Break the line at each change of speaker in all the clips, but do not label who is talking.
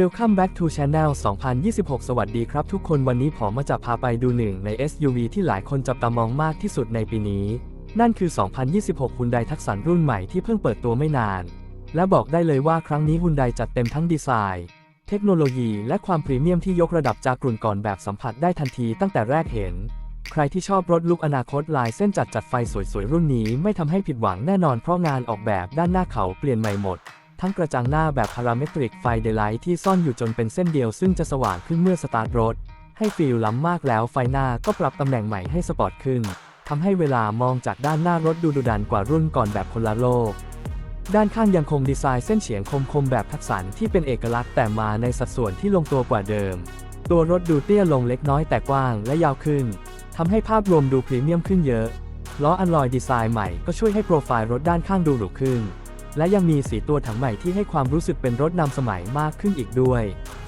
Welcome back to Channel 2026 สวัสดีครับทุกคนวันนี้ผมมาจะพาไปดูหนึ่งใน SUV ที่หลายคนจับตามองมากที่สุดในปีนี้ นั่นคือ 2026 Hyundai Tucson รุ่นใหม่ที่เพิ่งเปิดตัวไม่นาน และบอกได้เลยว่าครั้งนี้ Hyundai จัดเต็มทั้งดีไซน์ เทคโนโลยี และความพรีเมียมที่ยกระดับจากกลุ่นก่อนแบบสัมผัสได้ทันทีตั้งแต่แรกเห็น ใครที่ชอบรถลุกอนาคตลายเส้นจัดจัดไฟสวยๆรุ่นนี้ไม่ทำให้ผิดหวังแน่นอนเพราะงานออกแบบด้านหน้าเขาเปลี่ยนใหม่หมด ทั้งกระจังหน้าแบบพาราเมตริกไฟเดลไลท์ที่ซ่อนอยู่จนเป็นเส้นเดียวซึ่งจะสว่างขึ้นเมื่อสตาร์ทรถ ให้ฟีลล้ำมากแล้วไฟหน้าก็ปรับตำแหน่งใหม่ให้สปอร์ตขึ้นทำให้เวลามองจากด้านหน้ารถดูดุดันกว่ารุ่นก่อนแบบคนละโลก ด้านข้างยังคงดีไซน์เส้นเฉียงคมๆแบบทักษะที่เป็นเอกลักษณ์แต่มาในสัดส่วนที่ลงตัวกว่าเดิม ตัวรถดูเตี้ยลงเล็กน้อยแต่กว้างและยาวขึ้นทำให้ภาพรวมดูพรีเมียมขึ้นเยอะล้ออัลลอยดีไซน์ใหม่ก็ช่วยให้โปรไฟล์รถด้านข้างดูหรูขึ้น และยังมีสีตัวถังใหม่ที่ให้ความรู้สึกเป็นรถนำสมัยมากขึ้นอีกด้วย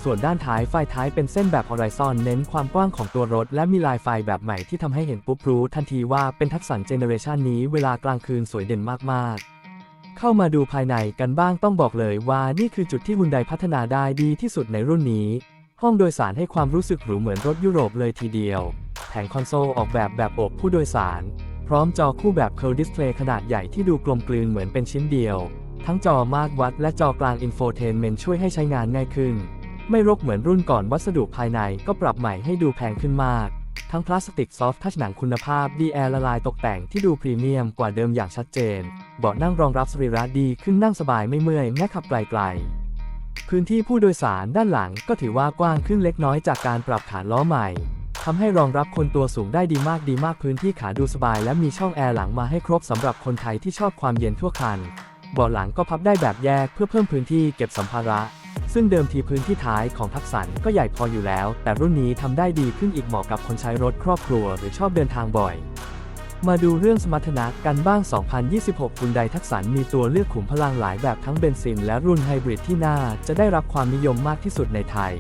ส่วนด้านท้ายไฟท้ายเป็นเส้นแบบฮอริซอนเน้นความกว้างของตัวรถ และมีลายไฟแบบใหม่ที่ทำให้เห็นปุ๊บรู้ทันทีว่าเป็นทักษะเจเนอเรชันนี้เวลากลางคืนสวยเด่นมากๆเข้ามาดูภายในกันบ้างต้องบอกเลยว่านี่คือจุดที่ฮุนไดพัฒนาได้ดีที่สุดในรุ่นนี้ ห้องโดยสารให้ความรู้สึกหรูเหมือนรถยุโรปเลยทีเดียว แผงคอนโซลออกแบบแบบอบผู้โดยสาร พร้อมจอคู่แบบ Curve Display ขนาดใหญ่ที่ดูกลมกลืนเหมือนเป็นชิ้นเดียว ทั้งจอมาตรวัดและจอกลาง Infotainment ช่วยให้ใช้งานง่ายขึ้น ไม่รกเหมือนรุ่นก่อนวัสดุภายในก็ปรับใหม่ให้ดูแพงขึ้นมาก ทั้งพลาสติกซอฟท์ทัชหนังคุณภาพ DL ละลายตกแต่งที่ดูพรีเมียมกว่าเดิมอย่างชัดเจน เบาะนั่งรองรับสรีระดีขึ้นนั่งสบายไม่เมื่อยแม้ขับไกลๆพื้นที่ผู้โดยสารด้านหลังก็ถือว่ากว้างขึ้นเล็กน้อยจากการปรับฐานล้อใหม่ ทำให้รองรับคนตัวสูงได้ดีมากดีมากพื้นที่ขาดูสบาย และมีช่องแอร์หลังมาให้ครบสำหรับคนไทยที่ชอบความเย็นทั่วคันเบาะหลังก็พับได้แบบแยกเพื่อเพิ่มพื้นที่เก็บสัมภาระ ซึ่งเดิมทีพื้นที่ท้ายของทักษ a ก็ใหญ่พออยู่แล้ว แต่รุ่นนี้ทำได้ดีขึ้นอีกเหมาะกับคนใช้รถครอบครัว หรือชอบเดินทางบ่อย มาดูเรื่องสมรรถนะกันบ้าง 2026คุณใดทักษ a มีตัวเลือกขุมพลังหลายแบบทั้งเบนซิน และรุ่นไฮบริดที่น่าจะได้รับความนิยมมากที่สุดในไทย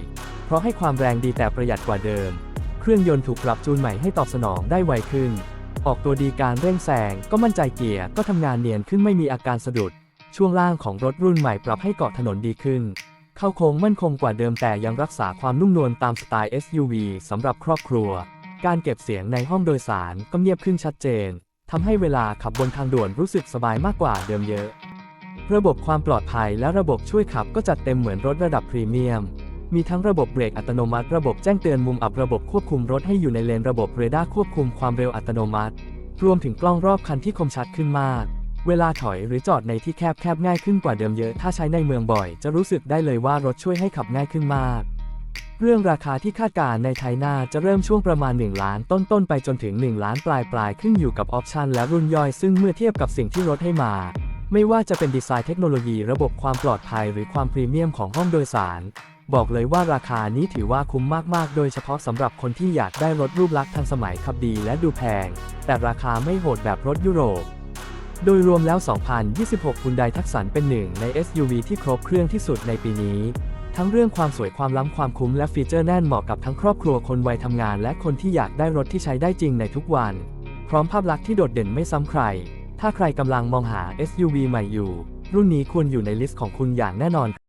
เพราะให้ความแรงดีแต่ประหยัดกว่าเดิม เครื่องยนต์ถูกปรับจูนใหม่ให้ตอบสนองได้ไวขึ้น ออกตัวดีการเร่งแซงก็มั่นใจเกียร์ก็ทำงานเนียนขึ้นไม่มีอาการสะดุด ช่วงล่างของรถรุ่นใหม่ปรับให้เกาะถนนดีขึ้น เข้าโค้งมั่นคงกว่าเดิมแต่ยังรักษาความนุ่มนวลตามสไตล์ SUV สำหรับครอบครัว การเก็บเสียงในห้องโดยสารก็เงียบขึ้นชัดเจนทำให้เวลาขับบนทางด่วนรู้สึกสบายมากกว่าเดิมเยอะ ระบบความปลอดภัยและระบบช่วยขับก็จัดเต็มเหมือนรถระดับพรีเมียม มีทั้งระบบเบรกอัตโนมัติ ระบบแจ้งเตือนมุมอับระบบควบคุมรถให้อยู่ในเลนระบบเรดาร์ควบคุมความเร็วอัตโนมัติ รวมถึงกล้องรอบคันที่คมชัดขึ้นมาก เวลาถอยหรือจอดในที่แคบแคบง่ายขึ้นกว่าเดิมเยอะ ถ้าใช้ในเมืองบ่อย จะรู้สึกได้เลยว่ารถช่วยให้ขับง่ายขึ้นมาก เรื่องราคาที่คาดการณ์ในไทยน่าจะเริ่มช่วงประมาณ 1 ล้านต้นๆไปจนถึง 1 ล้านปลายปลายขึ้นอยู่กับออปชันและรุ่นย่อยซึ่งเมื่อเทียบกับสิ่งที่รถให้มาไม่ว่าจะเป็นดีไซน์เทคโนโลยีระบบความปลอดภัยหรือความพรีเมียมของห้องโดยสาร บอกเลยว่าราคานี้ถือว่าคุ้มมากๆ โดยเฉพาะสำหรับคนที่อยากได้รถรูปลักษณ์ทันสมัยขับดีและดูแพง แต่ราคาไม่โหดแบบรถยุโรป โดยรวมแล้ว 2026คุณไดทักษ a เป็นหนึ่งใน SUV ที่ครบเครื่องที่สุดในปีนี้ ทั้งเรื่องความสวยความล้ำความคุ้มและฟีเจอร์แน่นเหมาะกับทั้งครอบครัวคนวัยทำงาน และคนที่อยากได้รถที่ใช้ได้จริงในทุกวัน พร้อมภาพลักษณ์ที่โดดเด่นไม่ซ้ำใคร ถ้าใครกำลังมองหา SUV ใหม่อยู่ รุ่นนี้ควรอยู่ในลิสต์ของคุณอย่างแน่นอน